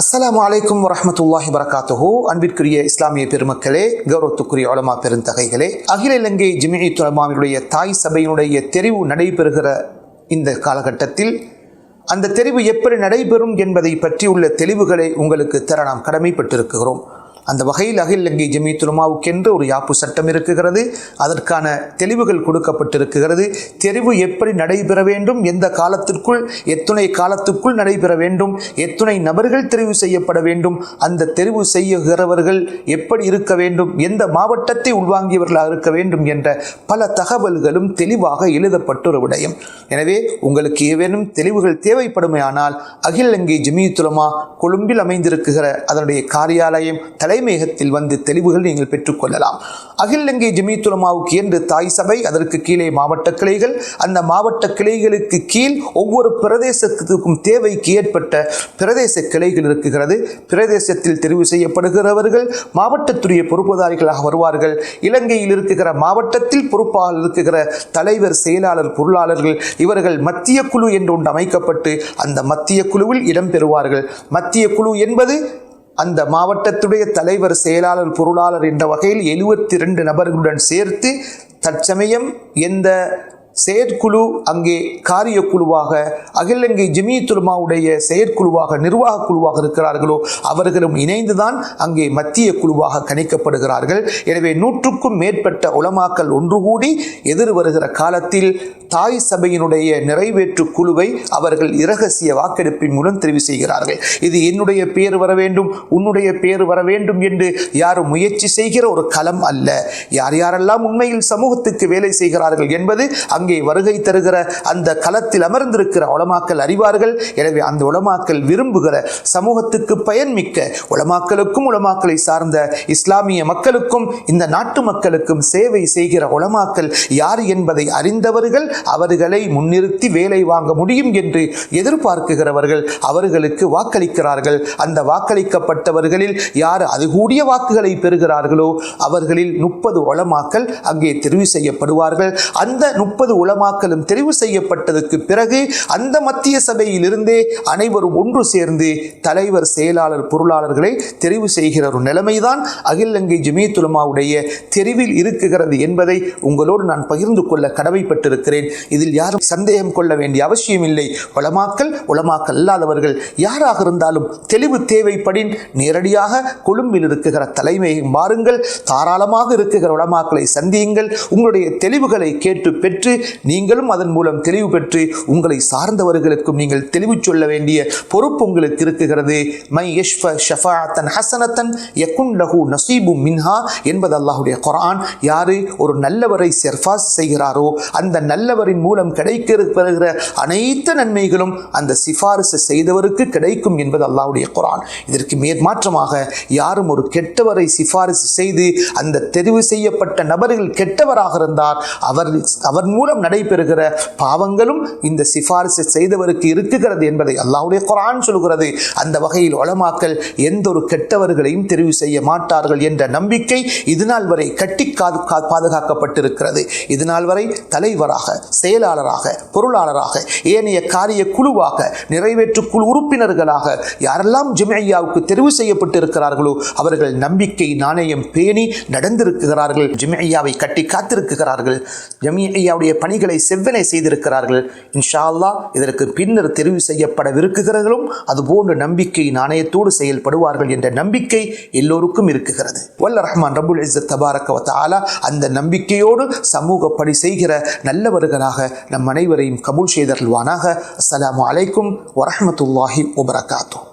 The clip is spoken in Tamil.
அஸ்லாம் அலைக்கும் வரமத்துல்லாஹி வரகாத்துஹு அன்பிற்குரிய இஸ்லாமிய பெருமக்களே கௌரவத்துக்குரிய உலமா பெருந்தகைகளே அகில இலங்கை ஜிமினி துலமாவினுடைய தாய் சபையினுடைய தெரிவு நடைபெறுகிற இந்த காலகட்டத்தில் அந்த தெரிவு எப்படி நடைபெறும் என்பதை பற்றியுள்ள தெளிவுகளை உங்களுக்கு தர நாம் கடமைப்பட்டிருக்கிறோம். அந்த வகையில் அகில் இலங்கை ஜமீத்துலமாவுக்கென்று ஒரு யாப்பு சட்டம் இருக்குகிறது. அதற்கான தெளிவுகள் கொடுக்கப்பட்டிருக்கிறது. தெரிவு எப்படி நடைபெற வேண்டும்? எந்த காலத்திற்குள் எத்துணை காலத்துக்குள் நடைபெற வேண்டும்? எத்துணை நபர்கள் தெரிவு செய்யப்பட வேண்டும்? அந்த தெரிவு செய்யுகிறவர்கள் எப்படி இருக்க வேண்டும்? எந்த மாவட்டத்தை உள்வாங்கியவர்களாக இருக்க வேண்டும்? என்ற பல தகவல்களும் தெளிவாக எழுதப்பட்ட ஒரு விடயம். எனவே உங்களுக்கு ஏதேனும் தெளிவுகள் தேவைப்படுமையானால் அகில் இலங்கை ஜமீத்துலமா கொழும்பில் அமைந்திருக்கிற அதனுடைய காரியாலயம் தலைமையகத்தில் வந்து தெளிவுகள் நீங்கள் பெற்றுக்கொள்ளலாம். அகில் இலங்கை ஜமீத்துலமாவுக்கு என்று தாய் சபை அதற்கு கீழே மாவட்ட கிளைகள் அந்த மாவட்ட கிளைகளுக்கு கீழ் ஒவ்வொரு பிரதேசத்துக்கும் தேவைக்கு ஏற்பட்ட பிரதேச கிளைகள் இருக்குகிறது பிரதேசத்தில் தெரிவு செய்யப்படுகிறவர்கள் மாவட்டத்துடைய பொறுப்புதாரிகளாக வருவார்கள். இலங்கையில் இருக்குகிற மாவட்டத்தில் பொறுப்பாக இருக்குகிற தலைவர் செயலாளர் பொருளாளர்கள் இவர்கள் மத்திய குழு என்று ஒன்று அமைக்கப்பட்டு அந்த மத்திய குழுவில் இடம்பெறுவார்கள் மத்திய குழு என்பது அந்த மாவட்டத்துடைய தலைவர் செயலாளர் பொருளாளர் என்ற வகையில் எழுபத்தி ரெண்டு நபர்களுடன் சேர்த்து தற்சமயம் எந்த செயற்குழு அங்கே காரிய குழுவாக அகிலங்கை இலங்கை செயற்குழுவாக நிர்வாக குழுவாக இருக்கிறார்களோ அவர்களும் இணைந்துதான் அங்கே மத்திய குழுவாக கணிக்கப்படுகிறார்கள். எனவே நூற்றுக்கும் மேற்பட்ட உலமாக்கல் ஒன்று கூடி எதிர் வருகிற காலத்தில் தாய் சபையினுடைய நிறைவேற்று குழுவை அவர்கள் இரகசிய வாக்கெடுப்பின் மூலம் தெரிவு செய்கிறார்கள். இது என்னுடைய பேர் வர வேண்டும் உன்னுடைய பேர் வர வேண்டும் என்று யாரும் முயற்சி செய்கிற ஒரு களம் அல்ல. யார் யாரெல்லாம் உண்மையில் சமூகத்துக்கு வேலை செய்கிறார்கள் என்பது அங்கே வருகை தருகிற அந்த களத்தில் அமர்ந்திருக்கிற உலமாக்கல் அறிவார்கள். எனவே அந்த உலமாக்கல் விரும்புகிற சமூகத்துக்கு பயன்மிக்க உலமாக்களுக்கும் உலமாக்களை சார்ந்த இஸ்லாமிய மக்களுக்கும் இந்த நாட்டு மக்களுக்கும் சேவை செய்கிற உலமாக்கல் யார் என்பதை அறிந்தவர்கள் அவர்களை முன்னிறுத்தி வேலை வாங்க முடியும் என்று எதிர்பார்க்குகிறவர்கள் அவர்களுக்கு வாக்களிக்கிறார்கள். அந்த வாக்களிக்கப்பட்டவர்களில் யார் அது கூடிய வாக்குகளை பெறுகிறார்களோ அவர்களில் முப்பது உளமாக்கல் அங்கே தெரிவு செய்யப்படுவார்கள். அந்த முப்பது உளமாக்கலும் தெரிவு செய்யப்பட்டதற்கு பிறகு அந்த மத்திய சபையில் இருந்தே அனைவரும் ஒன்று சேர்ந்து தலைவர் செயலாளர் பொருளாளர்களை தெரிவு செய்கிற ஒரு நிலைமைதான் அகிலங்கை தெரிவில் இருக்குகிறது என்பதை உங்களோடு நான் பகிர்ந்து கொள்ள கடமைப்பட்டிருக்கிறேன். இதில் யாரும் சந்தேகம் கொள்ள வேண்டிய அவசியம் இல்லை. உலமாக்கல் உளமாக்கல் அல்லாதவர்கள் யாராக இருந்தாலும் தெளிவு தேவைப்படின் நேரடியாக கொழும்பில் இருக்குகிற தலைமையை மாறுங்கள் தாராளமாக இருக்குகிற உலமாக்களை சந்தியுங்கள். உங்களுடைய தெளிவுகளை கேட்டு பெற்று நீங்களும் அதன் மூலம் தெளிவு பெற்று உங்களை சார்ந்தவர்களுக்கும் நீங்கள் தெளிவு சொல்ல வேண்டிய பொறுப்பு உங்களுக்கு இருக்குகிறது மை யஷ்ஃப ஷஃபாத்தன் ஹசனத்தன் யக்குன் லஹு நசீபு மின்ஹா என்பது அல்லாஹுடைய குரான் யாரு ஒரு நல்லவரை செர்ஃபாஸ் செய்கிறாரோ அந்த நல்லவரின் மூலம் கிடைக்க வருகிற அனைத்து நன்மைகளும் அந்த சிபாரிசு செய்தவருக்கு கிடைக்கும் என்பது அல்லாஹுடைய குரான் இதற்கு மேற்மாற்றமாக யாரும் ஒரு கெட்டவரை சிபாரிசு செய்து அந்த தெரிவு செய்யப்பட்ட நபர்கள் கெட்டவராக இருந்தார். அவர் அவர் மூலம் நடைபெறுகிற பாவங்களும் இந்த சிபாரிசு செய்தவருக்கு இருக்குகிறது என்பதை அல்லாவுடைய குரான் சொல்கிறது அந்த வகையில் வளமாக்கல் எந்த ஒரு கெட்டவர்களையும் தெரிவு செய்ய மாட்டார்கள் என்ற நம்பிக்கை இதுநாள் வரை கட்டி காது கா- பாதுகாக்கப்பட்டிருக்கிறது. இதுநாள் வரை தலைவராக செயலாளராக பொருளாளராக ஏனைய காரிய குழுவாக நிறைவேற்று குழு உறுப்பினர்களாக யாரெல்லாம் ஜிமையாவுக்கு தெரிவு செய்யப்பட்டிருக்கிறார்களோ அவர்கள் நம்பிக்கை நாணயம் பேணி நடந்திருக்கிறார்கள் ஜிமையாவை கட்டி காத்திருக்கிறார்கள். ஜமியாவுடைய பணிகளை செவ்வனை செய்திருக்கிறார்கள். இன்ஷா அல்லாஹ் இதற்கு பின்னர் தெரிவு செய்யப்படவிருக்குகிறவர்களும் அதுபோன்ற நம்பிக்கை நாணயத்தோடு செயல்படுவார்கள் என்ற நம்பிக்கை எல்லோருக்கும் இருக்குகிறது வல்ல ரஹ்மான் ரபுல் இஸ்ஸத் தபாரக அந்த நம்பிக்கையோடு சமூக பணி செய்கிற நல்லவர்களாக நம் அனைவரையும் கபூல் செய்தருள்வானாக. அஸ்லாம் அலைக்கும் வரமத்துல்லாஹி உபரகாத்தூ